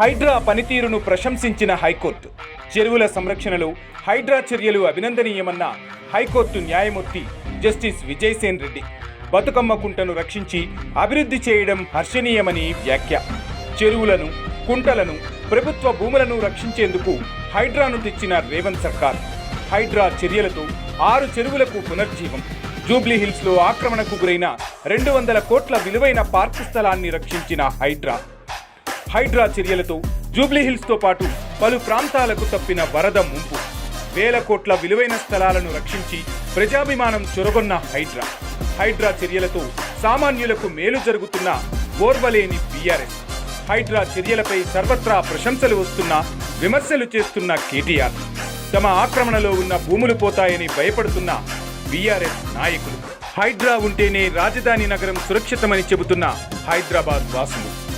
హైడ్రా పనితీరును ప్రశంసించిన హైకోర్టు. చెరువుల సంరక్షణలో హైడ్రా చర్యలు అభినందనీయమన్న హైకోర్టు న్యాయమూర్తి జస్టిస్ విజయసేన్ రెడ్డి. బతుకమ్మ కుంటను రక్షించి అభివృద్ధి చేయడం హర్షణీయమని వ్యాఖ్య. చెరువులను కుంటలను ప్రభుత్వ భూములను రక్షించేందుకు హైడ్రాను తెచ్చిన రేవంత్ సర్కార్. హైడ్రా చర్యలతో ఆరు చెరువులకు పునర్జీవం. జూబ్లీహిల్స్లో ఆక్రమణకు గురైన రెండు వందల కోట్ల విలువైన పార్కు స్థలాన్ని రక్షించిన హైడ్రా. హైడ్రా చర్యలతో జూబ్లీహిల్స్తో పాటు పలు ప్రాంతాలకు తప్పిన వరద ముంపు. వేల కోట్ల విలువైన స్థలాలను రక్షించి ప్రజాభిమానం చొరగొన్న హైడ్రా. హైడ్రా చర్యలతో సామాన్యులకు మేలు జరుగుతున్న ఓర్వలేని బీఆర్ఎస్. హైడ్రా చర్యలపై సర్వత్రా ప్రశంసలు వస్తున్న విమర్శలు చేస్తున్న కేటీఆర్. తమ ఆక్రమణలో ఉన్న భూములు పోతాయని భయపడుతున్న బీఆర్ఎస్ నాయకులు. హైడ్రా ఉంటేనే రాజధాని నగరం సురక్షితమని చెబుతున్న హైదరాబాద్ వాసులు.